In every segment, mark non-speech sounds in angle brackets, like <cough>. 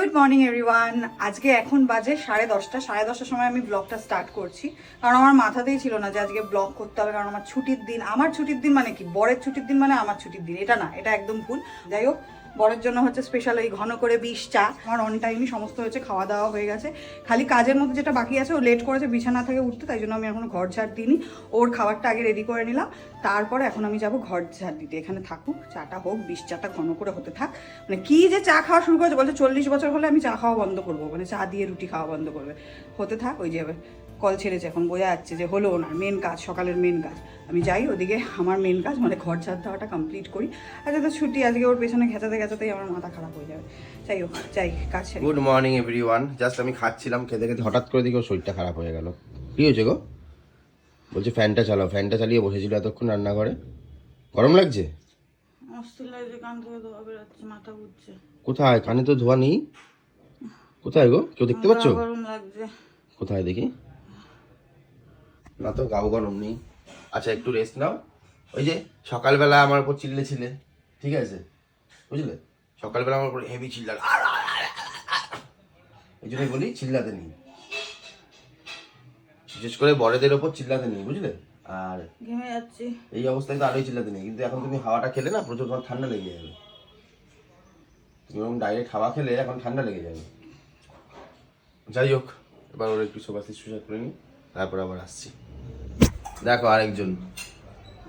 Good morning everyone আজকে এখন বাজে সাড়ে দশটা। সাড়ে দশটার সময় আমি ব্লগটা স্টার্ট করছি। কারণ আমার মাথাতেই ছিল না যে আজকে ব্লগ করতে হবে, কারণ আমার ছুটির দিন আমার ছুটির দিন মানে কি? বরের ছুটির দিন মানে আমার ছুটির দিন। এটা না, এটা একদম ভুল। যাই হোক বরের জন্য হচ্ছে স্পেশাল ওই ঘন করে বিষ, চা। আমার অন টাইমই সমস্ত হয়েছে খাওয়া দাওয়া হয়ে গেছে। খালি কাজের মধ্যে যেটা বাকি আছে, ও লেট করেছে, বিছানা থেকে উঠতে, তাই জন্য আমি এখনও ঘর ঝাড় দিইনি। ওর খাবারটা আগে রেডি করে নিলাম। তারপরে এখন আমি যাব ঘর ঝাড় দিতে। এখানে থাকুক, চাটা হোক, বিষ, চাটা ঘন করে হতে থাক। মানে কি যে চা খাওয়া শুরু করেছে, বলছে চল্লিশ বছর হলে আমি চা খাওয়া বন্ধ করব। মানে চা দিয়ে রুটি খাওয়া বন্ধ করবে। হতে থাক, ওই যে কল ছেড়েছে এখন বোঝা যাচ্ছে যে হলো না মেন কাজ সকালের মেন কাজ। আমি যাই ওদিকে আমার মেন কাজ মানে ঘর ঝাড় দেওয়াটা কমপ্লিট করি। আজকে তো ছুটি আজকে ওর পেছনে খেঁচাতে খেঁচাতেই আমার মাথা খারাপ হয়ে যাবে। যাই হোক যাই কাজ good morning everyone just আমি খাচ্ছিলাম খেতে খেতে হঠাৎ করে দেখি ওর শরীরটা খারাপ হয়ে গেল। কি হয়েছে গো? বলছে ফ্যানটা চালাও ফ্যানটা চালিয়ে বসেছিল এতক্ষণ রান্নাঘরে। গরম লাগছে? কোথায়? কানে তো ধোয়া নেই। কোথায় গো? কেউ দেখতে পাচ্ছ? কোথায় দেখি? না তো গাও গরম নেই আচ্ছা একটু রেস্ট নাও। ওই যে সকালবেলা আমার উপর চিল্লে ছিলে ঠিক আছে? বুঝলে? সকালবেলা আমার উপর হেভি আর। এই জন্যই বলি চিল্লাতে নেই। বিশেষ করে বড়দের ওপর চিল্লাতে নেই বুঝলে? আর ঘেমে যাচ্ছি। এই অবস্থায় তো আরোই চিল্লাতে নেই। কিন্তু এখন তুমি হাওয়াটা খেলে না প্রচুর তোমার ঠান্ডা লেগে যাবে। তুমি এরকম ডাইরেক্ট হাওয়া খেলে এখন ঠান্ডা লেগে যাবে। যাই হোক এবার ওর একটু সোফা শুশা করে নিই তারপর আবার আসছি। দেখো আরেকজন।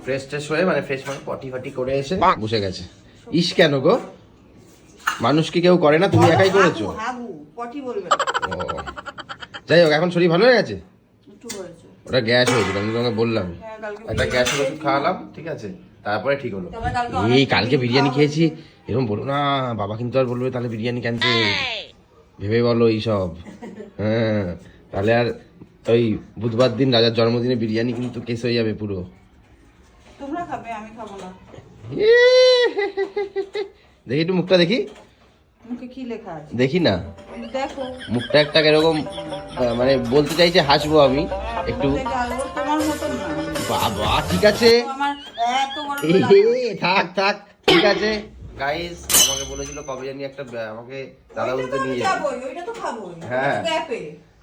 ফ্রেশ ট্রেশ হয়ে মানে ফ্রেশ মানে পটি ফাটি করে এসে বসে গেছে। ইস কেন গো? মানুষ কি কেউ করে না? তুমি একাই করেছ? পটি বলবে। যাই হোক এখন শরীর ভালো হয়ে গেছে? একটু হয়েছে। ওটা গ্যাস হয়েছিল আমি তোমাকে বললাম। হ্যাঁ, একটা গ্যাসের ওষুধ খাওয়ালাম ঠিক আছে? তারপরে ঠিক হলো। এই কালকে বিরিয়ানি খেয়েছি। এরকম বলো না বাবা কিন্তু আর বলবে তাহলে বিরিয়ানি ক্যান্সেল ভেবে বলো এইসব। হ্যাঁ তাহলে আর ওই বুধবার দিন রাজার জন্মদিনে বিরিয়ানি কিন্তু কেস হয়ে যাবে পুরো। তোমরা খাবে আমি খাব না। <laughs> দেখি একটু মুখটা দেখি। মুখে কি লেখা আছে? দেখি না। দেখো। মুখটা একটা এরকম মানে বলতে চাইছে হাসবো আমি একটু। তোমার মতন বাবা ঠিক আছে। থাক থাক ঠিক আছে। গাইস আমাকে বলেছিল কবে জানি একটা আমাকে দাদা বলতে নিয়ে যাবে। ওইটা তো খাবোই। হ্যাঁ।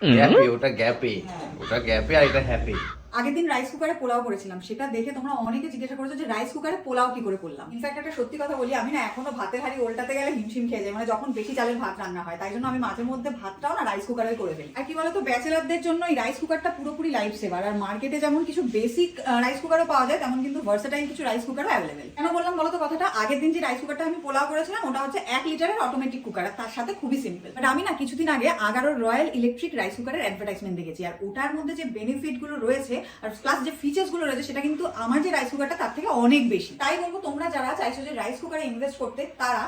গ্যাপে গ্যাপে ওটা গ্যাপে হ্যাঁ। ওটা গ্যাপে আর এটা হ্যাপে আগের দিন রাইস কুকারে পোলাও করেছিলাম, সেটা দেখে তোমরা অনেকে জিজ্ঞাসা করেছ যে রাইস কুকারে পোলাও কি করে করলাম। ইনফ্যাক্ট একটা সত্যি কথা বলি, আমি না এখনও ভাতের হাড়ি ওল্টাতে গেলে হিমশিম খেয়ে যাই মানে যখন বেশি চালের ভাত রান্না হয়, তাই জন্য আমি মাঝে মধ্যে ভাতটাও না রাইস কুকারে করে ফেলি। আর কি বলতো, ব্যাচেলারদের জন্য এই রাইস কুকারটা পুরোপুরি লাইফ সেভার আর মার্কেটে যেমন কিছু বেসিক রাইস কুকারও পাওয়া যায়, তেমন কিন্তু ভার্সাটাইল কিছু রাইস কুকারও অ্যাভেলেবেল কেন বললাম বলতো কথাটা? আগের দিন যে রাইস কুকারটা আমি পোলাও করেছিলাম, ওটা হচ্ছে এক লিটারের অটোমেটিক কুকার আর তার সাথে খুবই সিম্পল বাট আমি না কিছুদিন আগে আগারো রয়্যাল ইলেকট্রিক রাইস কুকারের অ্যাডভার্টাইজমেন্ট দেখেছি, আর ওটার মধ্যে যে বেনিফিটগুলো রয়েছে আর প্লাস যে ফিচার্সগুলো রয়েছে সেটা কিন্তু আমার যে রাইস কুকারটা তার থেকে অনেক বেশি। তাই বলব তোমরা যারা চাইছো যে রাইস কুকারে ইনভেস্ট করতে, তারা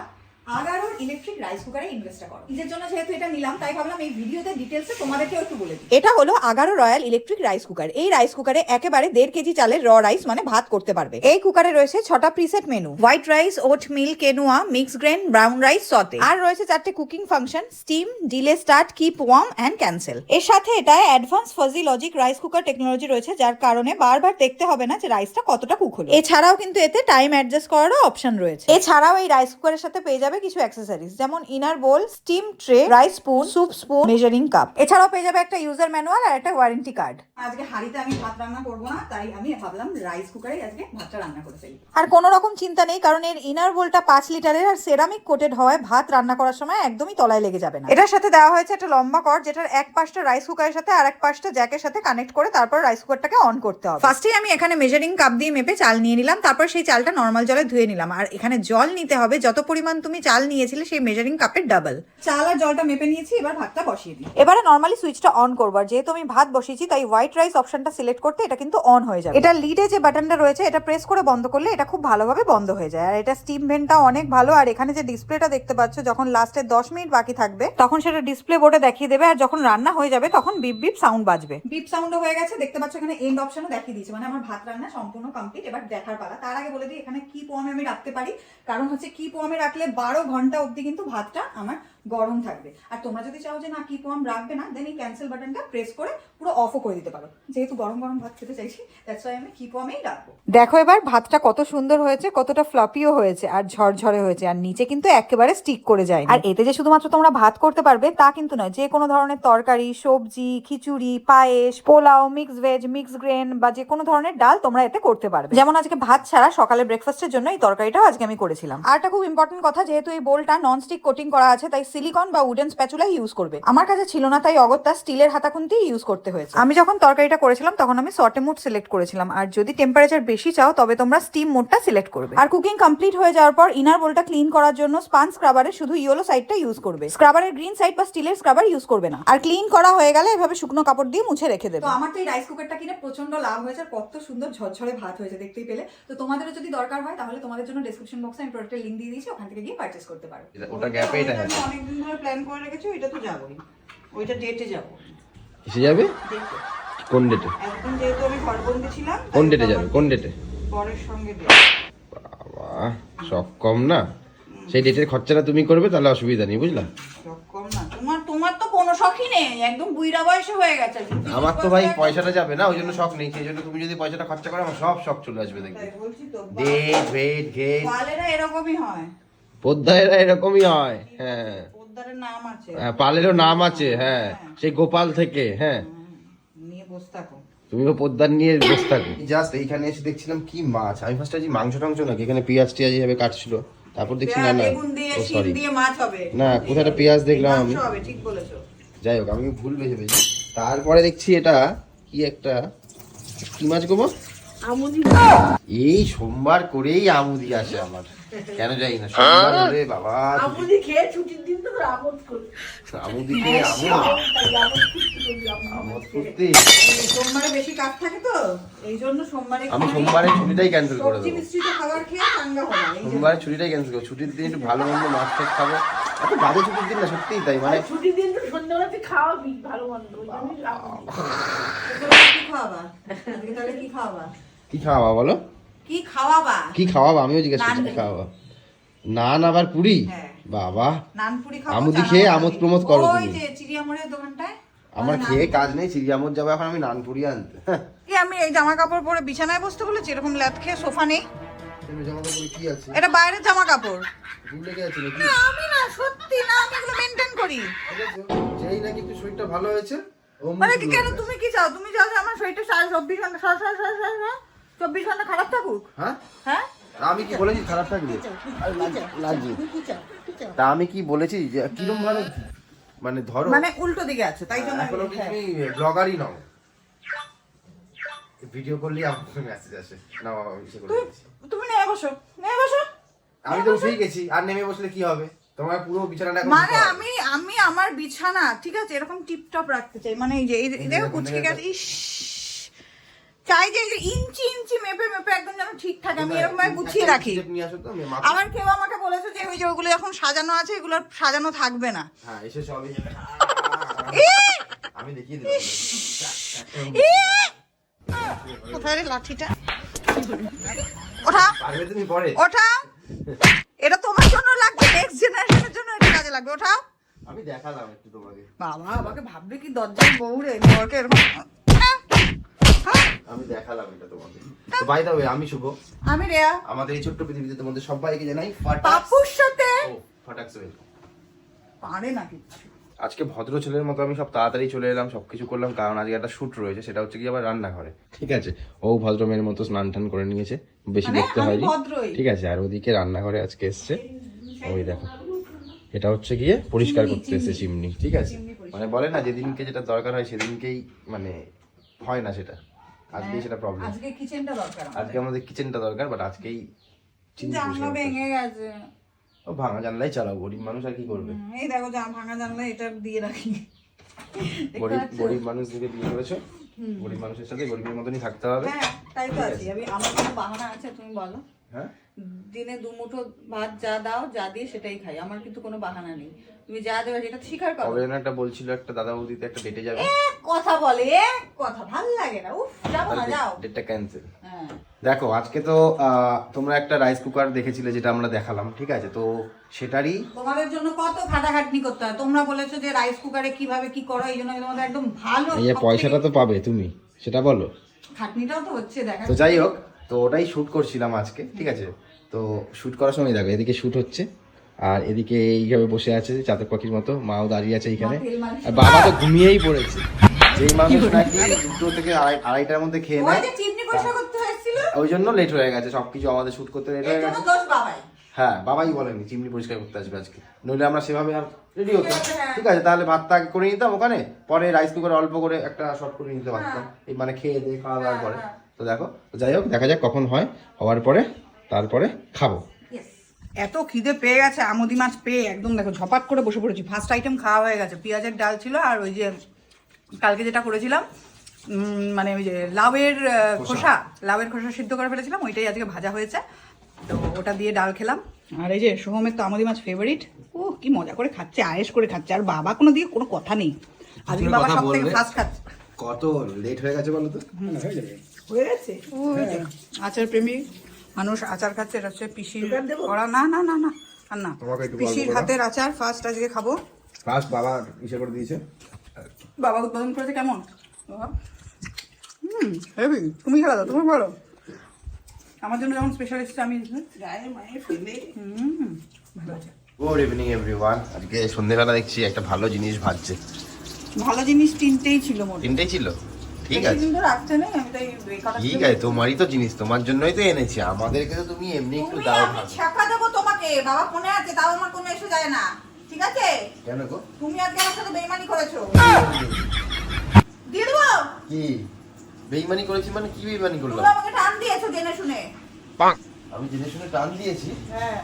আগারোর ইলেকট্রিক রাইস কুকারে ইনভেস্টটা করো। নিজের জন্য যেহেতু এটা নিলাম, তাই ভাবলাম এই ভিডিওতে ডিটেলসে তোমাদেরকেও একটু বলে দিই। এটা হলো Agaro royal electric rice cooker এই রাইস কুকারে একেবারে দেড় কেজি চালের র রাইস মানে ভাত করতে পারবে। এই কুকারে রয়েছে ছটা preset menu white rice oatmeal quinoa mix grain brown rice sauté আর রয়েছে চারটে cooking function steam delay start keep warm and cancel এর সাথে এটা advance fuzzy logic rice cooker technology রয়েছে, যার কারণে বারবার দেখতে হবে না যে রাইসটা কতটা কুক হলো। এছাড়াও কিন্তু এতে টাইম অ্যাডজাস্ট করারও অপশন রয়েছে। এছাড়াও এই রাইস কুকারের সাথে পেয়ে যাবে কিছু অ্যাক্সেসরিজ যেমন inner bowl steam tray rice spoon soup spoon measuring cup এছাড়াও পেয়ে যাবে একটা ইউজার ম্যানুয়াল আর একটা ওয়ারেন্টি কার্ড আজকে হাঁড়িতে আমি ভাত রান্না করব না তাই আমি ভাবলাম রাইস কুকারে আজকে ভাতটা রান্না করে ফেলি। আর কোনো রকম চিন্তা নেই কারণ এর ইনার বোলটা পাঁচ লিটারের আর সেরামিক কোটেড হওয়ায় ভাত রান্না করার সময় একদমই তলায় লেগে যাবে না। এটার সাথে দেওয়া হয়েছে একটা লম্বা কর যেটার এক পাশটা রাইস কুকারের সাথে আর এক পাশটা জ্যাকের সাথে কানেক্ট করে তারপর রাইস কুকারটাকে অন করতে হবে। ফার্স্টেই আমি এখানে মেজারিং কাপ দিয়ে মেপে চাল নিয়ে নিলাম তারপর সেই চালটা নর্মাল জলে ধুয়ে নিলাম। আর এখানে জল নিতে হবে যত পরিমাণ তুমি চাল নিয়েছিলে সেই মেজারিং কাপের ডাবল চাল আর জলটা মেপে নিয়েছি এবার ভাতটা বসিয়ে দিই। এবারে নর্মালি সুইচটা অন করব আর যেহেতু আমি ভাত বসিয়েছি তাই হোয়াইট রাইস অপশনটা সিলেক্ট করতে এটা কিন্তু অন হয়ে যাবে। এটা লিডে যে বাটনটা রয়েছে এটা প্রেস করে বন্ধ করলে এটা খুব ভালোভাবে বন্ধ হয়ে যায়। আর এটা স্টিম ভেন্টটা অনেক ভালো আর এখানে যে ডিসপ্লেটা দেখতে পাচ্ছ যখন লাস্টে দশ মিনিট বাকি থাকবে তখন সেটা ডিসপ্লে বোর্ডে দেখিয়ে দেবে আর যখন রান্না হয়ে যাবে তখন বিপ বিপ সাউন্ড বাজবে। বিপ সাউন্ডও হয়ে গেছে দেখতে পাচ্ছ এখানে এন্ড অপশনও দেখিয়ে দিয়েছে মানে আমার ভাত রান্না সম্পূর্ণ কমপ্লিট এবার দেখার পালা। তার আগে বলে দিই এখানে কি পোয়ামে আমি রাখতে পারি কারণ হচ্ছে কি পোয়ামে রাখলে বারো ঘণ্টা অবধি কিন্তু ভাতটা আমার গরম থাকবে। আর তোমরা যদি চাও যে না কিপ ওয়ার্ম রাখবে না দেন এই ক্যান্সেল বাটনটা প্রেস করে পুরো অফও করে দিতে পারো। যেহেতু গরম গরম ভাত খেতে চাইছি দ্যাটস ওয়াই আমি কিপ ওয়ার্মেই রাখব। দেখো এবার ভাতটা কত সুন্দর হয়েছে কতটা ফ্লপিও হয়েছে আর ঝরঝরে হয়েছে আর নিচে কিন্তু একেবারে স্টিক করে যায় আর এতে যে শুধুমাত্র তোমরা ভাত করতে পারবে তা কিন্তু নয় যে কোনো ধরনের তরকারি সবজি খিচুড়ি পায়েস পোলাও মিক্স ভেজ মিক্স গ্রেন বা যে কোনো ধরনের ডাল তোমরা এতে করতে পারবে। যেমন আজকে ভাত ছাড়া সকালে ব্রেকফাস্টের জন্য এই তরকারিটাও আজকে আমি করেছিলাম। আর একটা খুব ইম্পর্টেন্ট কথা যেহেতু এই বোলটা নন স্টিক কোটিং করা আছে তাই সিলিকন বা উডেন স্প্যাচুলা ইউজ করবে। আমার কাছে ছিল না তাই অগত্যা স্টিলের হাতাখুন্তি ইউজ করতে হয়েছে। আমি যখন তরকারিটা করেছিলাম তখন আমি সটে মুড সিলেক্ট করেছিলাম। আর যদি টেম্পারেচার বেশি চাও তবে তোমরা স্টিম মোডটা সিলেক্ট করবে। আর কুকিং কমপ্লিট হয়ে যাওয়ার পর ইনার বোলটা ক্লিন করার জন্য স্পান স্ক্রাবারের শুধু ইয়েলো সাইডটা ইউজ করবে। স্ক্রাবারের গ্রিন সাইড বা স্টিলের স্ক্রাবার ইউজ করবে না। আর ক্লিন করা হয়ে গেলে এভাবে শুকনো কাপড় দিয়ে মুছে রেখে দেবে। তো আমার তো এই রাইস কুকারটা কিনে প্রচণ্ড লাভ হয়েছে আর কত সুন্দর ঝরঝরে ভাত হয়েছে দেখতেই পেলে। তো তোমাদেরও যদি দরকার হয় তাহলে তোমাদের জন্য ডেসক্রিপশন বক্সে আমি প্রোডাক্টের লিঙ্ক দিয়ে দিয়েছি ওখান থেকে গিয়ে পারচেস করতে পারো। ওটা গ্যাপে এটা অনেকদিন ধরে প্ল্যান করে রেখেছি তো যাবোই। ওইটা ডেটে যাব। এসে যাবে? কোন ডেটে একদম যেহেতু আমি ঘরবন্দি ছিলাম কোন ডেটে যাবে? কোন ডেটে বরের সঙ্গে। বাবা শখ কম না? সেই ডেটের খরচাটা তুমি করবে তাহলে অসুবিধা নেই বুঝলা? কম না। তোমার তোমার তো কোনো শখই নেই। একদম বুইরা বয়সে হয়ে গেছে। আমার তো ভাই পয়সাটা যাবে না ওই জন্য শখ নেই। সেই জন্য তুমি যদি পয়সাটা খরচা করো আমার সব শখ চলে আসবে দেখবে। ডেট ভেট ঘেট এরকমই হয়। পোদ্দারেরা এরকমই হয় হ্যাঁ। পোদ্দারের নাম আছে। হ্যাঁ, পালেরও নাম আছে হ্যাঁ। সেই গোপাল থেকে হ্যাঁ। নিয়ে বসে থাকো। তুমিও পোদ্দার নিয়ে বসে থাকো। জাস্ট এইখানে এসে দেখছিলাম কি মাছ। আমি ফার্স্ট আছি মাংস টাংস নাকি? এখানে পেঁয়াজ টিয়াজ এভাবে কাটছিল। তারপর দেখছি না না। ও সরি দিয়ে মাছ হবে। না কোথায় একটা পেঁয়াজ দেখলাম আমি। ঠিক বলেছ। যাই হোক আমি ভুল বেঁচে পেয়েছি তারপরে দেখছি এটা কি একটা কি মাছ গো মা? এই সোমবার করেই আমুদি আসে আমার। কেন যাই না? সোমবার হলে বাবা আমুদি খেয়ে ছুটির দিন তো আমোদ করি আমুদি খেয়ে আমোদ। করতে সোমবারে বেশি কাজ থাকে তো এই জন্য সোমবারে আমি সোমবারে ছুটিটাই ক্যান্সেল করে দেবো। মিশ্রিত খাবার খেয়ে চাঙ্গা হবে সোমবারে ছুটিটাই ক্যান্সেল করব। ছুটির দিন একটু ভালো মন্দ মাছ টাছ খাব। এত বাজে ছুটির দিন না সত্যিই তাই মানে ছুটির দিন তো সন্ধ্যাবেলাতে খাওয়াবি ভালো মন্দ কি খাওয়াবা? কি খাওয়াবা বলো? কি খাওয়াবা? কি খাওয়াবা? আমিও জিজ্ঞেস করছি নান খাওয়াবা? নান আবার পুরি? হ্যাঁ। বাবা। নানপুরি খাব আমুদি খেয়ে আমোদ প্রমোদ করো ওই যে চিড়িয়ামোড়ের দোকানটায়? আমার খেয়ে কাজ নেই চিড়িয়ামত যাব এখন আমি নান পুরি আনতে। কি আমি এই জামা কাপড় পরে বিছানায় বসতে বলেছি এরকম ল্যাদ খেয়ে সোফা নেই। তুমি এটা বাইরের জামা কাপড় না, আমি না সত্যি না আমি এগুলো মেনটেন করি। যেই নাকি একটু শরীরটা ভালো হয়েছে মানে কি কেন তুমি কি চাও? তুমি চাও যে আমার শরীরটা সারা চব্বিশ ঘণ্টা সারা সারা সারা সারা চব্বিশ ঘণ্টা খারাপ থাকুক? হ্যাঁ? হ্যাঁ? আমি কি বলেছি খারাপ থাকবে? লাগছে তা আমি কি বলেছি যে কিরম ভাবে মানে ধরো মানে উল্টো দিকে আছে তাই জন্য এখন আমি- হ্যাঁ। তুমি ব্লগারই নাও। ভিডিও আমার মেসেজ আসে। না তুমি। নেমে বসো নেমে বসো। আমি তো উঠেই গেছি আর নেমে বসলে কি হবে? তোমার পুরো বিছানাটা মানে আমি আমি আমার বিছানা ঠিক আছে এরকম টিপটপ রাখতে চাই। মানে এই যে দেখো কুচকে গেছে ইস। চাই যে ইঞ্চি ইঞ্চি মেপে মেপে একদম যেন ঠিক থাকে। আমি এরকম ভাবে গুছিয়ে রাখি। step নিয়ে আসো তো আমি মাথা- আবার কেউ আমাকে বলেছে যে ওই যে ওগুলো এখন সাজানো আছে এগুলো সাজানো থাকবে না। হ্যাঁ এসে সবই আমি দেখিয়ে দেবো কোথায় রে লাঠিটা? ওঠা। ওঠা এটা তোমার জন্য লাগবে নেক্সট জেনারেশনের জন্য এটা কাজে লাগবে। ওঠা আমি দেখালাম একটু তোমাকে। বাবা আমাকে ভাববে কি দরজার বউরে বরকে এরকম আমি দেখালাম এটা তোমাকে। তো বাই দা ওয়ে আমি শুভ। আমি রেয়া। আমাদের এই ছোট্ট পৃথিবীতে তোমাদের সবাইকে জানাই পাপুর সাথে। ও ফাটাক্স ওয়েলকাম পারে না কিচ্ছু আজকে ভদ্র ছেলের মতো আমি সব তাড়াতাড়ি চলে এলাম সবকিছু করলাম কারণ আজকে একটা শুট রয়েছে সেটা হচ্ছে কি আবার রান্নাঘরে। ঠিক আছে? ও ভদ্র মেয়ের মতো স্নান টান করে নিয়েছে বেশি মানে দেখতে হয়নি। ঠিক আছে আর ওদিকে রান্নাঘরে আজকে এসছে। ওই দেখো। এটা হচ্ছে গিয়ে পরিষ্কার করতে এসেছে চিমনি। ঠিক আছে? মানে বলে না যেদিনকে যেটা দরকার হয় সেদিনকেই মানে হয় না সেটা। আজকেই সেটা প্রবলেম আজকে কিচেনটা দরকার আজকে আমাদের কিচেনটা দরকার বাট আজকেই জানলা ভেঙে গেছে। ও ভাঙা জানলাই চালাও গরিব মানুষ আর কি করবে? এই দেখো যা ভাঙা জানলা এটা দিয়ে রাখি। গরিব? গরিব মানুষদেরকে বিয়ে করেছ? গরিব মানুষের সাথে গরিবের মতনই থাকতে হবে? হ্যাঁ তাই তো আছি। আমি আমার কোনো বাহানা আছে তুমি বলো। হ্যাঁ? দিনে দু মুঠো ভাত যা দাও যা দিয়ে সেটাই খাই। আমার কিন্তু কোনো বাহানা নেই। তুমি যা দেবে সেটা স্বীকার করো। কবে একটা বলছিল একটা দাদা বৌদিতে একটা ডেটে যাবে। কথা বলে কথা ভালো লাগে না। উফ যাব না যাও। ডেটটা ক্যান্সেল হ্যাঁ। দেখো আজকে তো তোমরা একটা রাইস কুকার দেখেছিলে যেটা আমরা দেখালাম ঠিক আছে? তো সেটারই তোমাদের জন্য কত খাটাখাটনি করতে হয়। তোমরা বলেছ যে রাইস কুকারে কীভাবে কি করো এই জন্য তোমাদের একদম ভালো এই পয়সাটা তো পাবে তুমি। সেটা বলো। খাটনিটাও তো হচ্ছে দেখা তো যাই হোক তো ওটাই শুট করছিলাম আজকে ঠিক আছে? তো শ্যুট করার সময় দেখো এদিকে শ্যুট হচ্ছে আর এদিকে এইভাবে বসে আছে চাতক পাখির মতো মাও দাঁড়িয়ে আছে মালিশ আর বাবা তো ঘুমিয়েই পড়েছে। যেই মানুষ নাকি দুটো থেকে আড়াই আড়াইটার মধ্যে খেয়ে নেয় ওই জন্য লেট হয়ে গেছে সবকিছু আমাদের শ্যুট করতে লেট হয়ে গেছে। হ্যাঁ বাবাই বলেনি চিমনি পরিষ্কার করতে আসবে আজকে। নইলে আমরা সেভাবে আর রেডি হতাম হ্যাঁ। ঠিক আছে তাহলে ভাতটা আগে করে নিতাম ওখানে পরে রাইস কুকারে অল্প করে একটা শর্ট করে নিতে পারতাম। এই মানে খেয়ে দিয়ে খাওয়া দাওয়ার পরে। তো দেখো যাই হোক দেখা যাক কখন হয়। হওয়ার পরে তারপরে খাব। এত খিদে পেয়ে গেছে আমদি মাছ পেয়ে একদম দেখো ঝপাট করে বসে পড়েছি। ফার্স্ট আইটেম খাওয়া হয়ে গেছে পেঁয়াজের ডাল ছিল আর ওই যে কালকে যেটা করেছিলাম মানে ওই যে লাউয়ের খোসা। লাউয়ের খোসা সিদ্ধ করে ফেলেছিলাম ওইটাই আজকে ভাজা হয়েছে। তো ওটা দিয়ে ডাল খেলাম। আর এই যে সোহমের তো আমদি মাছ ফেভারিট ও কি মজা করে খাচ্ছে আয়েস করে খাচ্ছে। আর বাবা কোনো দিকে কোনো কথা নেই। আজকে বাবা সব থেকে ফার্স্ট খাচ্ছে। কত লেট হয়ে গেছে বলো তো? হয়ে গেছে? আচার প্রেমী মানুষ আচার খাচ্ছে এটা হচ্ছে পিসির করা না না না না আর না। তোমাকে পিসির হাতের আচার ফার্স্ট আজকে খাব। ফার্স্ট বাবা ইসে করে দিয়েছে। বাবা উৎপাদন করেছে কেমন? হুম হেভি। তুমি খেলা দাও তুমি বলো। আমার জন্য যেমন স্পেশাল এসেছে আমি গায়ে মায়ের ফেলে। হুম ভালো গুড ইভিনিং এভরিওয়ান আজকে সন্ধ্যেবেলা দেখছি একটা ভালো জিনিস ভাজছে। ভালো জিনিস তিনটেই ছিল মোট। তিনটেই ছিল? ঠিক আছে। কিন্তু রাখতে নেই আমি তাই এই ঠিক আছে তোমারই তো জিনিস তোমার জন্যই তো এনেছি। আমাদেরকে তো তুমি এমনি একটু দাও। ছাকা দেবো তোমাকে বাবা ফোনে আছে তাও আমার কোনো এসে যায় না। ঠিক আছে? কেন গো? তুমি আজকে আমার সাথে বেইমানি করেছ। দিয়ে দেবো? কি? বেইমানি করেছি মানে কি বেইমানি করলাম? তুমি আমাকে টান দিয়েছ জেনে শুনে। আমি জেনে শুনে টান দিয়েছি? হ্যাঁ।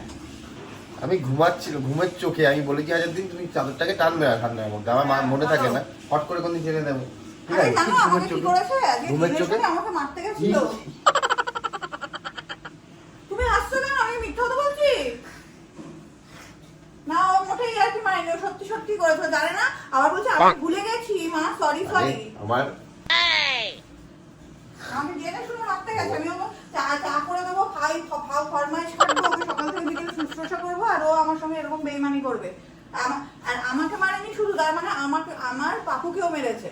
আমি ঘুমাচ্ছিল ঘুমের চোখে আমি বলেছি আজের দিন তুমি চাদরটাকে টানবে না ঠান্ডার মধ্যে? আমার মা মনে থাকে না হট করে কোনদিন ছেড়ে দেবো। আরে জানো আমাকে কি করেছে? আজকে ঘুমের জেনে চোখে? শুনে আমাকে মারতে গেছিল? তুমি হাসছো কেন? আমি মিথ্যা কথা বলছি? না ও মোটেই আর কি মারেনি। ও সত্যি সত্যি করেছে জানে না। আবার বলছে আমি ভুলে গেছি মা সরি সরি আমার আমি জেনে শুনে মারতে গেছে আমি ওকে চা চা করে দেবো খাই খাও ফরমাইশ করব ওকে সকাল থেকে বিকেলে শুশ্রূষা করব আর ও আমার সঙ্গে এরকম বেইমানি করবে। আর আমাকে মারেনি শুধু তার মানে আমাকে আমার পাপুকেও মেরেছে।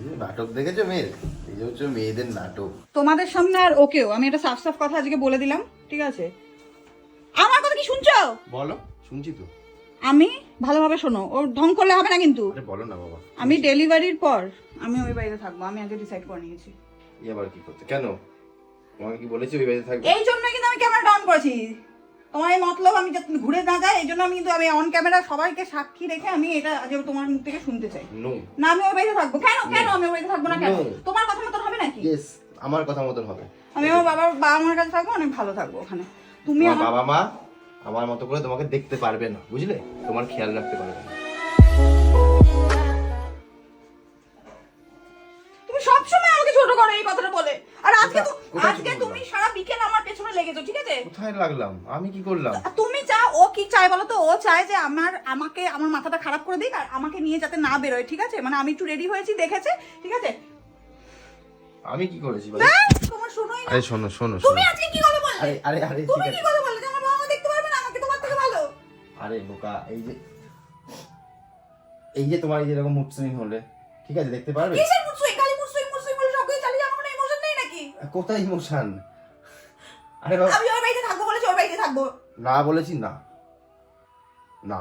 নাটক দেখেছ মেয়ের? এই যে হচ্ছে মেয়েদের নাটক। তোমাদের সামনে আর ওকেও। আমি এটা সাফ সাফ কথা আজকে বলে দিলাম ঠিক আছে? আমার কথা কি শুনছো? বলো শুনছি তো। আমি? ভালোভাবে শোনো। ওর ঢং করলে হবে না কিন্তু। আরে বলো না বাবা। আমি ডেলিভারির পর আমি ওই বাড়িতে থাকব। আমি আগে ডিসাইড করে নিয়েছি। ই আবার কি করতে? কেন? তোমাকে কি বলেছি ওই বাড়িতে থাকবে? এই জন্য কিন্তু আমি ক্যামেরা অন করেছি। তোমার এই মতলব আমি যখন ঘুরে না যাই এই জন্য আমি কিন্তু আমি অন ক্যামেরা সবাইকে সাক্ষী রেখে আমি এটা আজ তোমার মুখ থেকে শুনতে চাই। না আমি ওই বাড়িতে থাকব। কেন কেন আমি ওই বাড়িতে থাকব না কেন? তোমার কথা মতন হবে নাকি? ইয়েস আমার কথা মতন হবে। আমি আমার বাবার বাবা মার কাছে থাকব অনেক ভালো থাকব ওখানে। তুমি আমার বাবা মা আমার মতো করে তোমাকে দেখতে পারবে না বুঝলে? তোমার খেয়াল রাখতে পারবে না। লেগেছো কোথায় লাগলাম? আমি কি করলাম? তুমি চা ও কি চায় বলো তো? ও চায় যে আমার আমাকে আমার মাথাটা খারাপ করে দিক আর আমাকে নিয়ে যাতে না বেরোয় ঠিক আছে? মানে আমি একটু রেডি হয়েছি দেখেছে ঠিক আছে? আমি কি করেছি ভাই? তোমার শোনোই আরে শোনো শোনো তুমি আজকে কি কথা বললে? আরে আরে আরে তুমি কি কথা বললে? আমার বাবা দেখতে পারবে না আমাকে তোমার থেকে ভালো। আরে বোকা এই যে এই যে তোমার এই যে এরকম মুড সুইং হলে ঠিক আছে দেখতে পারবে? কিসের মুসুই খালি মুসুই মুসুই বলে সব কিছু চালিয়ে আমার কোনো ইমোশন নেই নাকি? কোথায় ইমোশন আরে বাবা আমি ওই বাড়িতে থাকব বলেছি ওই বাড়িতে থাকব না বলেছি না। না।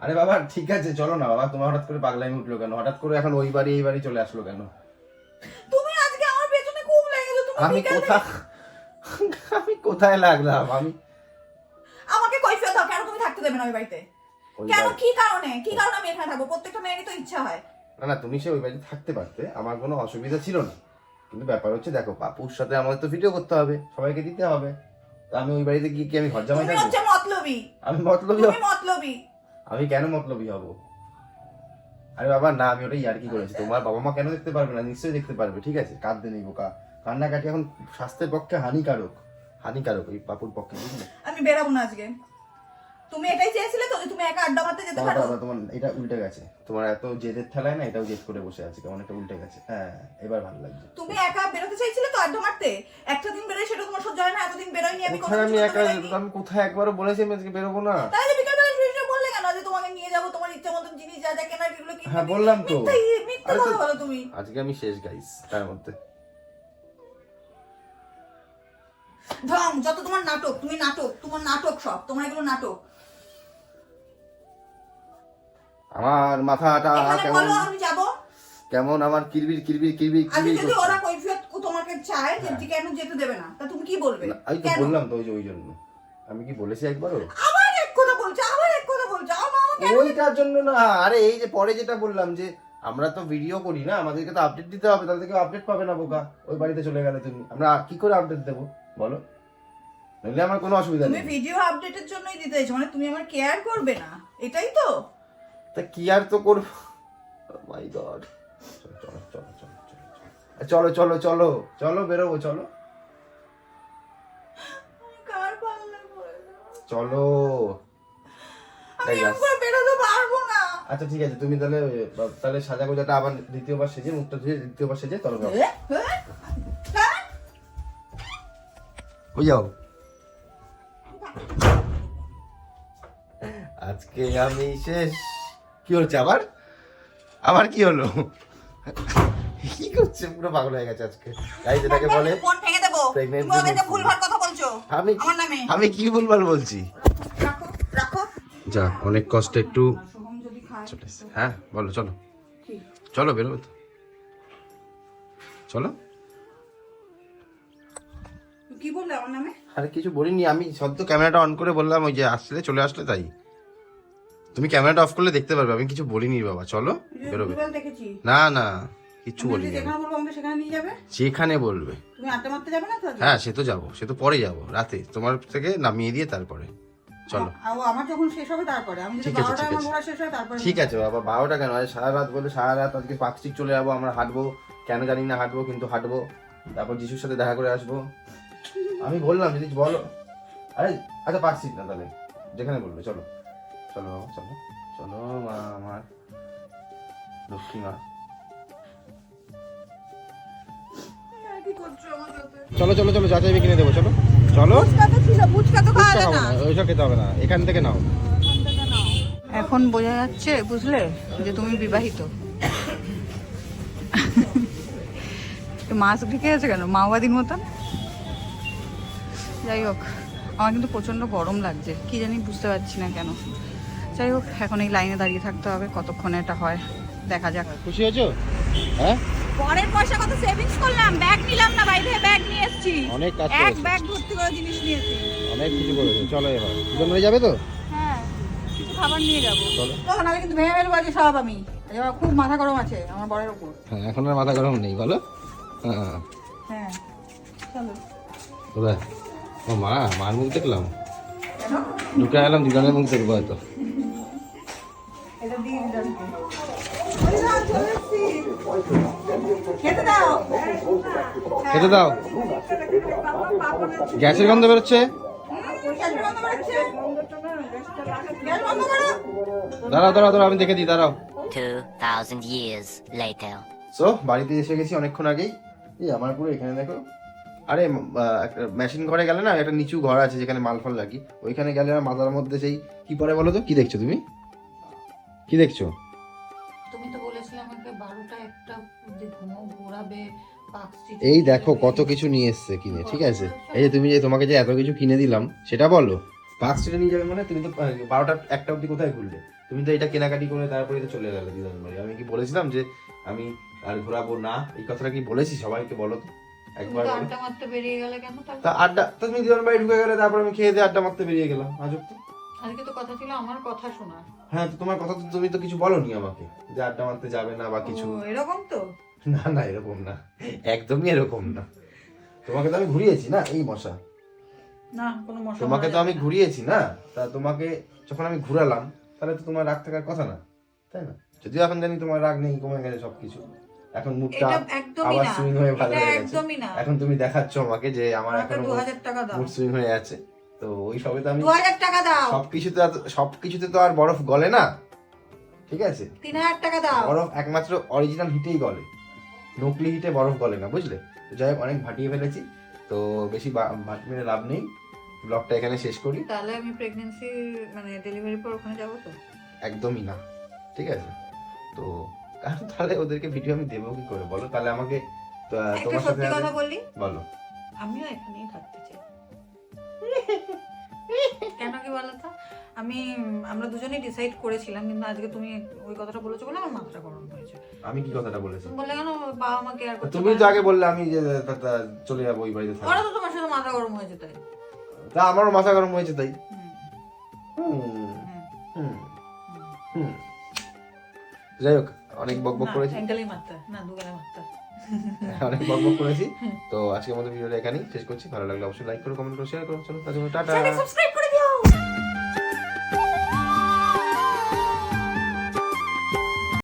আরে বাবা ঠিক আছে চলো না বাবা। তোমার হঠাৎ করে পাগলামি উঠল কেন? হঠাৎ করে এখন ওই বাড়ি এই বাড়ি চলে আসলো কেন? তুমি আজকে আমার পেছনে খুব লেগেছো তুমি আমি কোথা আমি কোথায় লাগলাম? আমি আমাকে কৈফিয়ত দাও কেন তুমি থাকতে দেবে না ওই বাড়িতে? কেন? কি কারণে? কি কারণে আমি এখানে থাকব? প্রত্যেকটা মেয়েরই তো ইচ্ছা হয়। না না তুমি সে ওই বাড়িতে থাকতে পারতে আমার কোনো অসুবিধা ছিল না। কিন্তু ব্যাপার হচ্ছে দেখো পাপুর সাথে আমাদের তো ভিডিও করতে হবে সবাইকে দিতে হবে। তা আমি ওই বাড়িতে গিয়ে কি আমি ঘর জামাই থাকব? মতলবি। আমি মতলবি মতলবি। আমি কেন মতলবি হব? আরে বাবা না আমি ওটা ইয়ার্কি করেছি। তোমার বাবা মা কেন দেখতে পারবে না? নিশ্চয়ই দেখতে পারবে ঠিক আছে? কাঁদতে নেই বোকা। কান্নাকাটি এখন স্বাস্থ্যের পক্ষে হানিকারক। হানিকারক এই পাপুর পক্ষে বুঝলে? আমি বেরাবো না আজকে। তুমি এটাই চেয়েছিলে তো তুমি একা আড্ডা মারতে যেতে পারো? তোমার এটা উল্টে গেছে। তোমার এত জেদের ঠেলায় না এটাও জেদ করে বসে আছে কেমন একটা উল্টে গেছে। হ্যাঁ এবার ভালো লাগছে। তুমি একা বেরোতে চাইছিলে তো আড্ডা মারতে? একটা দিন বেরোয় সেটা তোমার সহ্য হয় না এতদিন বেরোয়নি আমি কোথায় আমি একা আমি কোথায় একবারও বলেছি আমি আজকে বেরোবো না? তাহলে বললে কেন যে তোমাকে নিয়ে যাব তোমার ইচ্ছা মতন জিনিস যা যা কেনার এগুলো হ্যাঁ, বললাম তো। মিথ্যা- কথা বলো তুমি। আজকে আমি শেষ গাইস তার মধ্যে। ঢং যত তোমার নাটক তুমি নাটক তোমার নাটক সব তোমার এগুলো নাটক। আমার মাথাটা কেমন যাব। কেমন আমার কিরবির কিরবির কিরবির আজকে কিরবির যদি করছে। ওরা কৈফিয়ত তোমাকে চায় যে যে কেন যেতে দেবে না তা তুমি কি বলবে? আমি তো বললাম তো ওই যে ওই জন্য। আমি কি বলেছি একবারও? আবার এক কথা বলছো আবার এক কথা বলছো। ওইটার জন্য না আরে এই যে পরে যেটা বললাম যে আমরা তো ভিডিও করি না আমাদেরকে তো আপডেট দিতে হবে তাহলে থেকে আপডেট পাবে না বোকা। ওই বাড়িতে চলে গেলে তুমি। আমরা কি করে আপডেট দেবো? বলো। নইলে আমার কোনো অসুবিধা নেই। তুমি ভিডিও আপডেটের জন্যই দিতে চাইছো মানে তুমি আমার কেয়ার করবে না। এটাই তো। তা কি আর তো করব? মাই গড চলো চলো চলো চলো চলো চলো চলো। বেরোবো চলো। চলো। আচ্ছা ঠিক আছে তুমি তাহলে তাহলে সাজা গোজাটা আবার দ্বিতীয়বার সেজে মুখটা ধুয়ে দ্বিতীয়বার সেজে তরফ হয়ে যাও। আজকে আমি শেষ। কি হচ্ছে আবার? আবার কি হলো? কি করছে? পুরো পাগল হয়ে গেছে আজকে। তাই যেটাকে বলে ফোন ভেঙে দেবো। তুমি ভুলভাল কথা বলছো। আমি আমার নামে। আমি কি ভুলভাল বলছি? রাখো রাখো। যা অনেক কষ্ট একটু হ্যাঁ বলো চলো। চলো বেরোবো তো। চলো। কি বললে আমার নামে? আরে কিছু বলিনি আমি সদ্য ক্যামেরাটা অন করে বললাম ওই যে আসলে চলে আসলে তাই। তুমি ক্যামেরাটা অফ করলে দেখতে পারবে আমি কিছু বলিনি বাবা চলো বেরোবে। না না আমি বলিনি যেখানে বলবে? হ্যাঁ সে তো যাব সে তো পরে যাব রাতে। তোমার থেকে নামিয়ে দিয়ে তারপরে। চলো। আমার যখন শেষ হবে তারপরে। আমি ঠিক আছে, ঠিক আছে। ঠিক আছে বাবা বারোটা কেন? সারা রাত বলে সারা রাত আজকে পাকচিক চলে যাব আমরা হাঁটবো। কেন জানি না হাঁটবো কিন্তু হাঁটবো। তারপর যিশুর সাথে দেখা করে আসব। আমি বললাম যদি বলো। আরে আচ্ছা পাকচিক না তাহলে। যেখানে বলবে চলো। চলো বাবা চলো চলো মা আমার লক্ষ্মী মা। সাথে? চলো চলো চলো যা চাইবে কিনে দেবো চলো। চলো। ওইসব খেতে হবে না এখান থেকে নাও। এখন বোঝা যাচ্ছে বুঝলে যে তুমি বিবাহিত। মাস্ক ঢেকে আছে কেন? মাওবাদীর মতন? যাই হোক আমার কিন্তু প্রচণ্ড গরম লাগছে কি জানি বুঝতে পারছি না কেন। যাই হোক এখন এই লাইনে দাঁড়িয়ে থাকতে হবে কতক্ষণে এটা হয় দেখা যাক। খুশি হয়েছো? হ্যাঁ? পরের পয়সা কত সেভিংস করলাম ব্যাগ নিলাম না ভাই বাইরে ব্যাগ নিয়ে এসেছি। অনেক কাজ এক ব্যাগ ভর্তি করে জিনিস নিয়েছি। অনেক কিছু করেছ চলো এবার। দুজন যাবে তো? হ্যাঁ কিছু খাবার নিয়ে যাব। চলো। আমি কিন্তু ভেঙে ফেলব আজকে সব আমি। আমার খুব মাথা গরম আছে আমার বরের উপর। হ্যাঁ এখন আর মাথা গরম নেই বলো। হ্যাঁ। হ্যাঁ চলো। ও মা মার মুখ দেখলাম? ঢুকে এলাম দুজনের মুখ দেখব হয়তো। খেতে দাও। খেতে দাও। গ্যাসের গন্ধ বেরোচ্ছে। দাঁড়াও দাঁড়াও দাঁড়াও আমি দেখে দিই দাঁড়াও। 2,000 years later. সো বাড়িতে এসে গেছি অনেকক্ষণ আগেই। এই আমার পুরো এখানে দেখো। আরে মেশিন ঘরে গেলে না একটা নিচু ঘর আছে যেখানে মাল ফাল রাখি। ওইখানে গেলে মাথার মধ্যে সেই কি পরে বলো তো? কি দেখছ তুমি? কি দেখছ? এই দেখো কত কিছু নিয়ে এসছে কিনে ঠিক আছে? এই যে তুমি যে তোমাকে যে এত কিছু কিনে দিলাম সেটা বলো। পাঁচ স্ট্রিটে নিয়ে যাবে মানে তুমি তো বারোটা একটা অবধি কোথায় ঘুরলে? তুমি তো এটা কেনাকাটি করে তারপরে তো চলে গেলে দিদান বাড়ি আমি কি বলেছিলাম যে আমি আর ঘোরাবো না? এই কথাটা কি বলেছি সবাইকে বলো তো? একবার আড্ডা মারতে বেরিয়ে গেলে কেন তা আড্ডা তা তুমি দিদান বাড়ি ঢুকে গেলে তারপর আমি খেয়ে দিয়ে আড্ডা মারতে বেরিয়ে গেলাম। আজব তো আজকে তো কথা ছিল আমার কথা শোনা হ্যাঁ তো তোমার কথা তো তুমি তো কিছু বলনি আমাকে যে আড্ডা মারতে যাবে না বা কিছু। এরকম তো? না না এরকম না। একদমই এরকম না। তোমাকে তো আমি ঘুরিয়েছি না এই মশা? না কোনো মশা তোমাকে তো আমি ঘুরিয়েছি না? তা তোমাকে যখন আমি ঘুরালাম তাহলে তো তোমার রাগ থাকার কথা না তাই না? যদিও এখন জানি তোমার রাগ নেই কমে গেছে সবকিছু। এখন মুডটা আবার সুইং হয়ে ভালো হয়ে গেছে। এখন তুমি দেখাচ্ছ আমাকে যে আমার এখন মুড সুইং হয়ে আছে। তো ওই সবে তো আমি দু হাজার টাকা দাও। সবকিছুতে সবকিছুতে তো আর বরফ গলে না? ঠিক আছে? তিন হাজার টাকা দাও। বরফ একমাত্র অরিজিনাল হিটেই গলে। নকলি হিটে বরফ গলে না বুঝলে? তো যাই হোক অনেক ভাটিয়ে ফেলেছি। তো বেশি ভাট মেরে লাভ নেই। ব্লগটা এখানে শেষ করি। তাহলে আমি প্রেগনেন্সি মানে ডেলিভারি পর ওখানে যাব তো? একদমই না ঠিক আছে? তো তাহলে ওদেরকে ভিডিও আমি দেবো কি করে? বলো তাহলে আমাকে তোমার সাথে কথা বললি বলো। আমিও এখানেই থাকতে চাই। <laughs> কেন কি বলতো? আমি আমরা দুজনেই ডিসাইড করেছিলাম কিন্তু আজকে তুমি ওই কথাটা বলেছ বলে আমার মাথাটা গরম হয়েছে। আমি কি কথাটা বলেছি? বললে কেন বাবা মাকে আর করতে তুমি তো আগে বললে আমি যে চলে যাব ওই বাড়িতে থাকব ওরা তো তোমার সাথে মাথা গরম হয়েছে তাই। তা আমারও মাথা গরম হয়েছে তাই। যাই হোক অনেক বক বক না, করেছি। একগালেই মারতে। না দুগালে মারতে। অনেক বক বক করেছি। তো আজকের মতো ভিডিওটা এখানেই শেষ করছি। ভালো লাগলে অবশ্যই লাইক করো কমেন্ট করো শেয়ার করো। চলো তার জন্য টাটা।